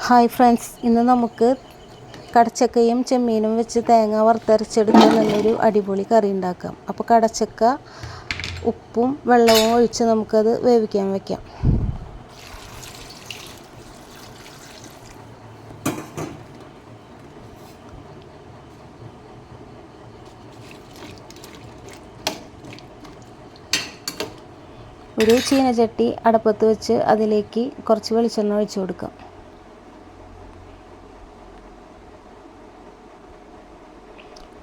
Hi friends ഇന്ന് നമുക്ക് കടച്ചക്കയും ചെമ്മീനും വെച്ച് തേങ്ങ വറുത്തരച്ചെടുത്ത് നല്ലൊരു അടിപൊളി കറി ഉണ്ടാക്കാം. അപ്പോൾ കടച്ചക്ക ഉപ്പും വെള്ളവും ഒഴിച്ച് നമുക്കത് വേവിക്കാൻ വയ്ക്കാം ഒരു ചീനച്ചട്ടി അടപ്പത്ത് വെച്ച് അതിലേക്ക് കുറച്ച് വെളിച്ചെണ്ണ ഒഴിച്ചു കൊടുക്കാം.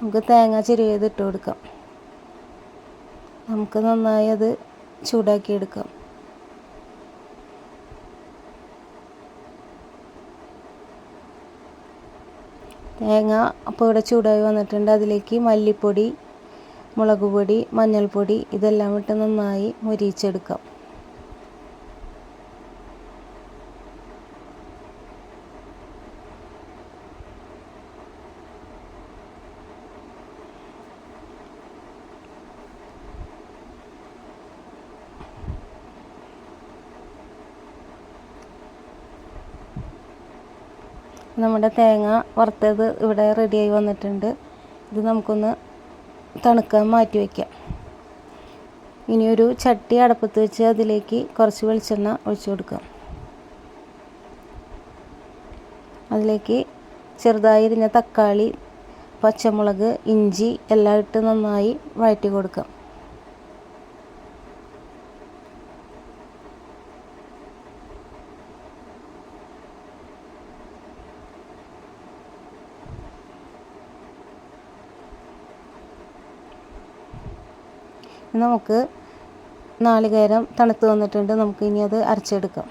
നമുക്ക് തേങ്ങ ചെറിയത് ഇട്ട് കൊടുക്കാം. നമുക്ക് നന്നായി അത് ചൂടാക്കി എടുക്കാം. തേങ്ങ അപ്പോൾ ഇവിടെ ചൂടായി വന്നിട്ടുണ്ട്. അതിലേക്ക് മല്ലിപ്പൊടി മുളക് പൊടി മഞ്ഞൾപ്പൊടി ഇതെല്ലാം ഇട്ട് നന്നായി മുരിയിച്ചെടുക്കാം. നമ്മുടെ തേങ്ങ വറുത്തത് ഇവിടെ റെഡിയായി വന്നിട്ടുണ്ട്. ഇത് നമുക്കൊന്ന് തണുക്കാൻ മാറ്റി വയ്ക്കാം ഇനിയൊരു ചട്ടി അടപ്പത്ത് വെച്ച് അതിലേക്ക് കുറച്ച് വെളിച്ചെണ്ണ ഒഴിച്ചു കൊടുക്കാം. അതിലേക്ക് ചെറുതായി ഇരിഞ്ഞ തക്കാളി പച്ചമുളക് ഇഞ്ചി എല്ലാം ഇട്ട് നന്നായി വഴറ്റി കൊടുക്കാം. നമുക്ക് നാളികേരം തണുത്ത് വന്നിട്ടുണ്ട് നമുക്ക് ഇനി അത് അരച്ചെടുക്കാം.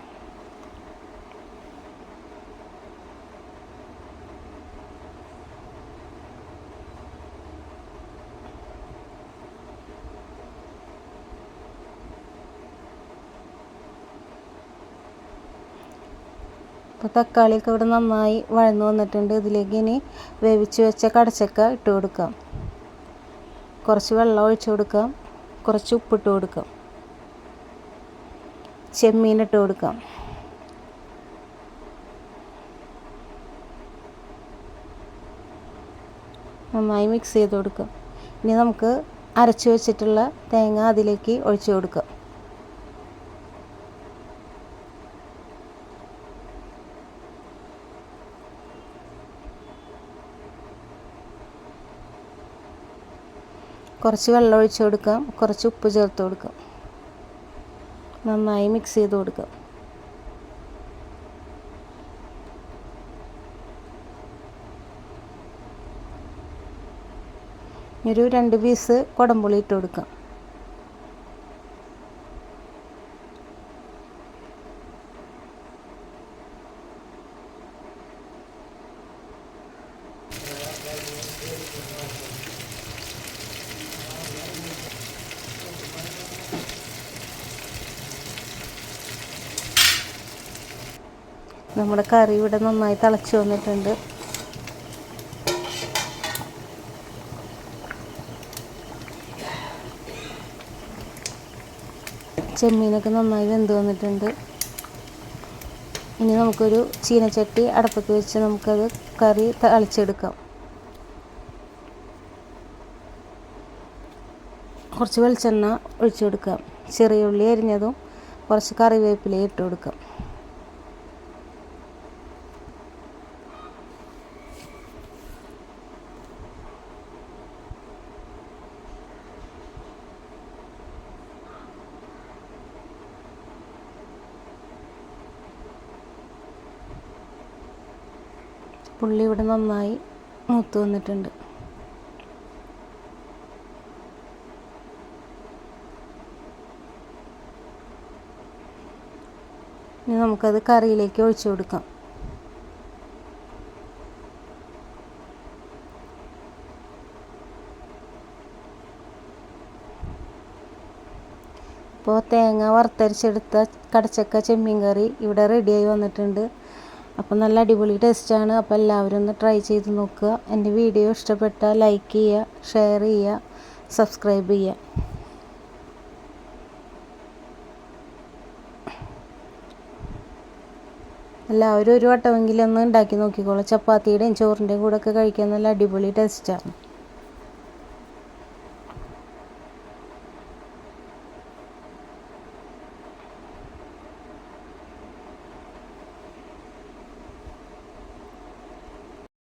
അപ്പോൾ തക്കാളിയൊക്കെ ഇവിടെ നന്നായി വഴന്നു വന്നിട്ടുണ്ട്. ഇതിലേക്ക് ഇനി വേവിച്ച് വെച്ച കടച്ചക്ക ഇട്ട് കൊടുക്കാം. കുറച്ച് വെള്ളം ഒഴിച്ചു കൊടുക്കാം. കുറച്ച് ഉപ്പിട്ട് കൊടുക്കാം. ചെമ്മീൻ ഇട്ട് കൊടുക്കാം. നന്നായി മിക്സ് ചെയ്ത് കൊടുക്കാം. ഇനി നമുക്ക് അരച്ച് വെച്ചിട്ടുള്ള തേങ്ങ അതിലേക്ക് ഒഴിച്ചു കൊടുക്കാം. കുറച്ച് വെള്ളം ഒഴിച്ച് കൊടുക്കാം കുറച്ച് ഉപ്പ് ചേർത്ത് കൊടുക്കാം നന്നായി മിക്സ് ചെയ്ത് കൊടുക്കാം ഒരു രണ്ട് പീസ് കുടംപുളി ഇട്ട് കൊടുക്കാം നമ്മുടെ കറി ഇവിടെ നന്നായി തിളച്ച് വന്നിട്ടുണ്ട്. ചെമ്മീനൊക്കെ നന്നായി വെന്ത് വന്നിട്ടുണ്ട്. ഇനി നമുക്കൊരു ചീനച്ചട്ടി അടപ്പത്ത് വെച്ച് നമുക്കത് കറി തളിച്ചെടുക്കാം. കുറച്ച് വെളിച്ചെണ്ണ ഒഴിച്ചു കൊടുക്കാം. ചെറിയ ഉള്ളി അരിഞ്ഞതും കുറച്ച് കറിവേപ്പില ഇട്ട് കൊടുക്കാം. പുള്ളി ഇവിടെ നന്നായി മൂത്ത് വന്നിട്ടുണ്ട്. ഇനി നമുക്കത് കറിയിലേക്ക് ഒഴിച്ചു കൊടുക്കാം. ഇപ്പോൾ തേങ്ങ വറുത്തരച്ചെടുത്ത കടച്ചക്ക ചെമ്മീൻ കറി ഇവിടെ റെഡിയായി വന്നിട്ടുണ്ട്. അപ്പോൾ നല്ല അടിപൊളി ടേസ്റ്റാണ് അപ്പോൾ എല്ലാവരും ഒന്ന് ട്രൈ ചെയ്ത് നോക്കുക. എന്റെ വീഡിയോ ഇഷ്ടപ്പെട്ടാൽ ലൈക്ക് ചെയ്യുക ഷെയർ ചെയ്യുക സബ്സ്ക്രൈബ് ചെയ്യുക. എല്ലാവരും ഒരു വട്ടമെങ്കിലും ഒന്ന് ഉണ്ടാക്കി നോക്കിക്കോളൂ. ചപ്പാത്തിയുടെയും ചോറിന്റെയും കൂടെ ഒക്കെ കഴിക്കാൻ നല്ല അടിപൊളി ടേസ്റ്റാണ്